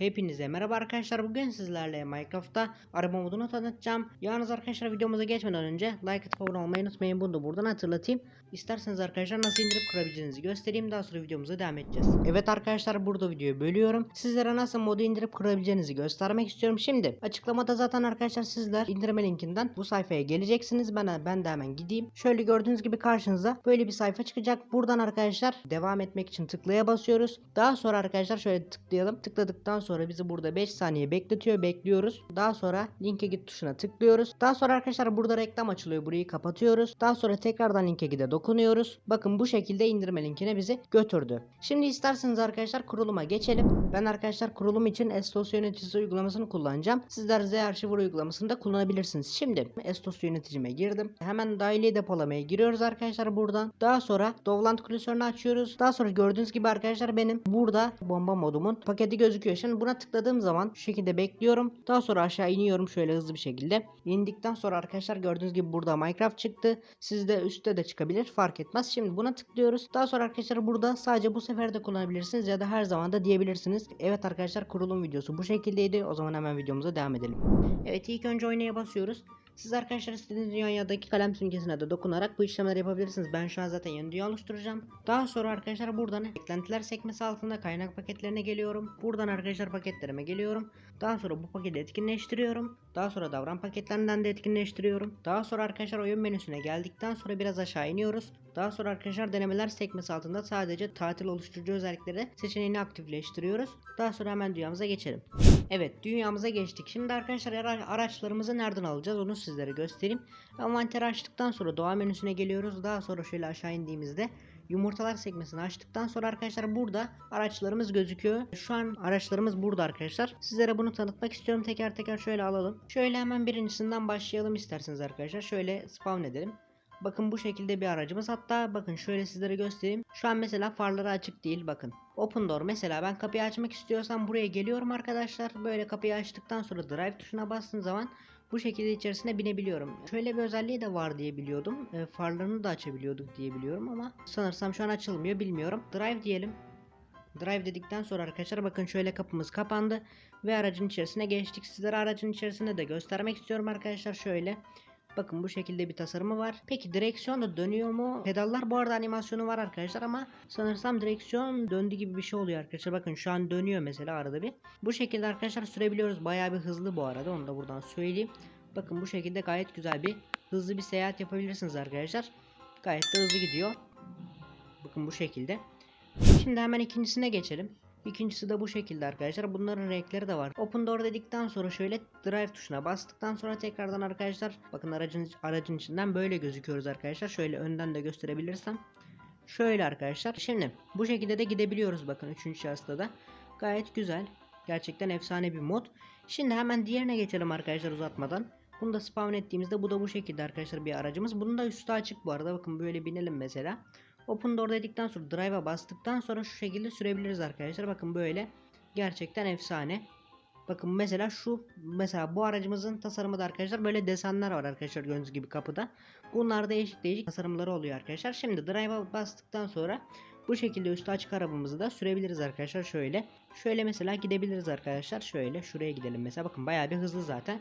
Hepinize merhaba arkadaşlar. Bugün sizlerle Minecraft'ta araba modunu tanıtacağım. Yalnız arkadaşlar videomuza geçmeden önce like atıp abone olmayı unutmayın. Bunu da buradan hatırlatayım. İsterseniz arkadaşlar nasıl indirip kurabileceğinizi göstereyim. Daha sonra videomuza devam edeceğiz. Evet arkadaşlar burada videoyu bölüyorum. Sizlere nasıl modu indirip kurabileceğinizi göstermek istiyorum. Şimdi açıklamada zaten arkadaşlar sizler indirme linkinden bu sayfaya geleceksiniz. Ben, ben de hemen gideyim. Şöyle gördüğünüz gibi karşınıza böyle bir sayfa çıkacak. Buradan arkadaşlar devam etmek için tıklaya basıyoruz. Daha sonra arkadaşlar şöyle tıklayalım. Tıkladıktan sonra bizi burada 5 saniye bekletiyor. Bekliyoruz. Daha sonra linke git tuşuna tıklıyoruz. Daha sonra arkadaşlar burada reklam açılıyor. Burayı kapatıyoruz. Daha sonra tekrardan linke gide dokunuyoruz. Bakın bu şekilde indirme linkine bizi götürdü. Şimdi isterseniz arkadaşlar kuruluma geçelim. Ben arkadaşlar kurulum için Estos yöneticisi uygulamasını kullanacağım. Sizler Z Archiver uygulamasını da kullanabilirsiniz. Şimdi Estos yöneticime girdim. Hemen dahili depolamaya giriyoruz arkadaşlar buradan. Daha sonra Dovland klasörünü açıyoruz. Daha sonra gördüğünüz gibi arkadaşlar benim burada bomba modumun paketi gözüküyor. Şimdi buna tıkladığım zaman şu şekilde bekliyorum. Daha sonra aşağı iniyorum şöyle hızlı bir şekilde. İndikten sonra arkadaşlar gördüğünüz gibi burada Minecraft çıktı. Sizde üstte de çıkabilir fark etmez. Şimdi buna tıklıyoruz. Daha sonra arkadaşlar burada sadece bu sefer de kullanabilirsiniz ya da her zaman da diyebilirsiniz. Evet arkadaşlar kurulum videosu bu şekildeydi. O zaman hemen videomuza devam edelim. Evet ilk önce oynaya basıyoruz. Siz arkadaşlar istediğiniz dünyadaki kalem simgesine de dokunarak bu işlemleri yapabilirsiniz. Ben şu an zaten yeni dünya oluşturacağım. Daha sonra arkadaşlar buradan eklentiler sekmesi altında kaynak paketlerine geliyorum. Buradan arkadaşlar paketlerime geliyorum. Daha sonra bu paketi etkinleştiriyorum. Daha sonra davran paketlerinden de etkinleştiriyorum. Daha sonra arkadaşlar oyun menüsüne geldikten sonra biraz aşağı iniyoruz. Daha sonra arkadaşlar denemeler sekmesi altında sadece tatil oluşturucu özellikleri seçeneğini aktifleştiriyoruz. Daha sonra hemen dünyamıza geçelim. Evet dünyamıza geçtik. Şimdi arkadaşlar ara- araçlarımızı nereden alacağız onu sizlere göstereyim. Envanteri açtıktan sonra doğa menüsüne geliyoruz. Daha sonra şöyle aşağı indiğimizde yumurtalar sekmesini açtıktan sonra arkadaşlar burada araçlarımız gözüküyor. Şu an araçlarımız burada arkadaşlar. Sizlere bunu tanıtmak istiyorum. Teker teker şöyle alalım. Şöyle hemen birincisinden başlayalım isterseniz arkadaşlar. Şöyle spawn edelim. Bakın bu şekilde bir aracımız. Hatta bakın şöyle sizlere göstereyim. Şu an mesela farları açık değil bakın. Open door mesela ben kapıyı açmak istiyorsam buraya geliyorum arkadaşlar. Böyle kapıyı açtıktan sonra drive tuşuna bastığım zaman bu şekilde içerisine binebiliyorum. Şöyle bir özelliği de var diye biliyordum. E, farlarını da açabiliyorduk diye biliyorum ama sanırsam şu an açılmıyor bilmiyorum. Drive diyelim. Drive dedikten sonra arkadaşlar bakın şöyle kapımız kapandı ve aracın içerisine geçtik. Sizlere aracın içerisinde de göstermek istiyorum arkadaşlar şöyle. Bakın bu şekilde bir tasarımı var. Peki direksiyon da dönüyor mu? Pedallar bu arada animasyonu var arkadaşlar ama sanırsam direksiyon döndü gibi bir şey oluyor arkadaşlar. Bakın şu an dönüyor mesela arada bir. Bu şekilde arkadaşlar sürebiliyoruz. Bayağı bir hızlı bu arada. Onu da buradan söyleyeyim. Bakın bu şekilde gayet güzel bir hızlı bir seyahat yapabilirsiniz arkadaşlar. Gayet de hızlı gidiyor. Bakın bu şekilde. Şimdi hemen ikincisine geçelim. İkincisi de bu şekilde arkadaşlar. Bunların renkleri de var. Open door dedikten sonra şöyle drive tuşuna bastıktan sonra tekrardan arkadaşlar bakın aracın aracın içinden böyle gözüküyoruz arkadaşlar. Şöyle önden de gösterebilirsem. Şöyle arkadaşlar. Şimdi bu şekilde de gidebiliyoruz bakın 3. şahısta da. Gayet güzel. Gerçekten efsane bir mod. Şimdi hemen diğerine geçelim arkadaşlar uzatmadan. Bunu da spawn ettiğimizde bu da bu şekilde arkadaşlar bir aracımız. Bunun da üstü açık bu arada. Bakın böyle binelim mesela. Open door dedikten sonra drive'a bastıktan sonra şu şekilde sürebiliriz arkadaşlar. Bakın böyle gerçekten efsane. Bakın mesela şu mesela bu aracımızın tasarımı da arkadaşlar böyle desenler var arkadaşlar gördüğünüz gibi kapıda. Bunlar değişik değişik tasarımları oluyor arkadaşlar. Şimdi drive'a bastıktan sonra bu şekilde üstü açık arabamızı da sürebiliriz arkadaşlar şöyle. Şöyle mesela gidebiliriz arkadaşlar. Şöyle şuraya gidelim mesela. Bakın bayağı bir hızlı zaten.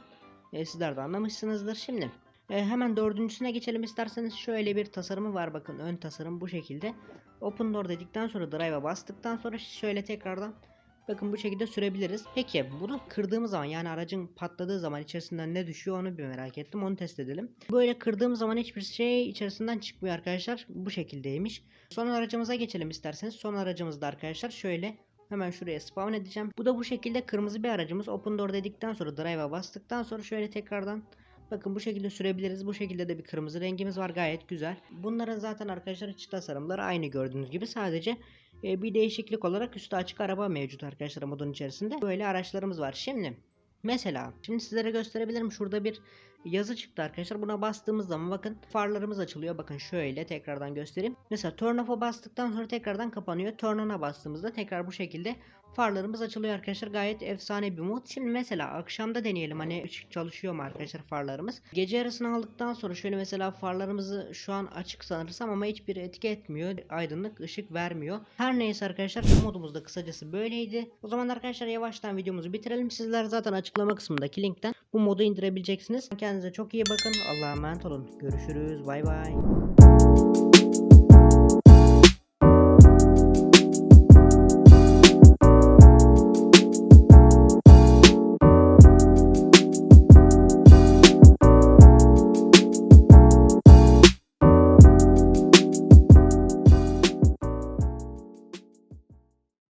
E, sizler de anlamışsınızdır. Şimdi e, hemen dördüncüsüne geçelim isterseniz. Şöyle bir tasarımı var bakın. Ön tasarım bu şekilde. Open door dedikten sonra drive'a bastıktan sonra şöyle tekrardan bakın bu şekilde sürebiliriz. Peki bunu kırdığımız zaman yani aracın patladığı zaman içerisinden ne düşüyor onu bir merak ettim. Onu test edelim. Böyle kırdığımız zaman hiçbir şey içerisinden çıkmıyor arkadaşlar. Bu şekildeymiş. Son aracımıza geçelim isterseniz. Son aracımızda arkadaşlar şöyle Hemen şuraya spawn edeceğim. Bu da bu şekilde kırmızı bir aracımız. Open door dedikten sonra drive'a bastıktan sonra şöyle tekrardan Bakın bu şekilde sürebiliriz. Bu şekilde de bir kırmızı rengimiz var. Gayet güzel. Bunların zaten arkadaşlar iç tasarımları aynı gördüğünüz gibi. Sadece e, bir değişiklik olarak üstü açık araba mevcut arkadaşlar modun içerisinde. Böyle araçlarımız var. Şimdi mesela şimdi sizlere gösterebilirim. Şurada bir yazı çıktı arkadaşlar. Buna bastığımız zaman bakın farlarımız açılıyor. Bakın şöyle tekrardan göstereyim. Mesela turn off'a bastıktan sonra tekrardan kapanıyor. Turn on'a bastığımızda tekrar bu şekilde farlarımız açılıyor arkadaşlar. Gayet efsane bir mod. Şimdi mesela akşamda deneyelim. Hani çalışıyor mu arkadaşlar farlarımız. Gece yarısını aldıktan sonra şöyle mesela farlarımızı şu an açık sanırsam ama hiçbir etki etmiyor. Aydınlık ışık vermiyor. Her neyse arkadaşlar bu modumuz da kısacası böyleydi. O zaman arkadaşlar yavaştan videomuzu bitirelim. Sizler zaten açıklama kısmındaki linkten bu modu indirebileceksiniz. Kendinize çok iyi bakın. Allah'a emanet olun. Görüşürüz. Bay bay.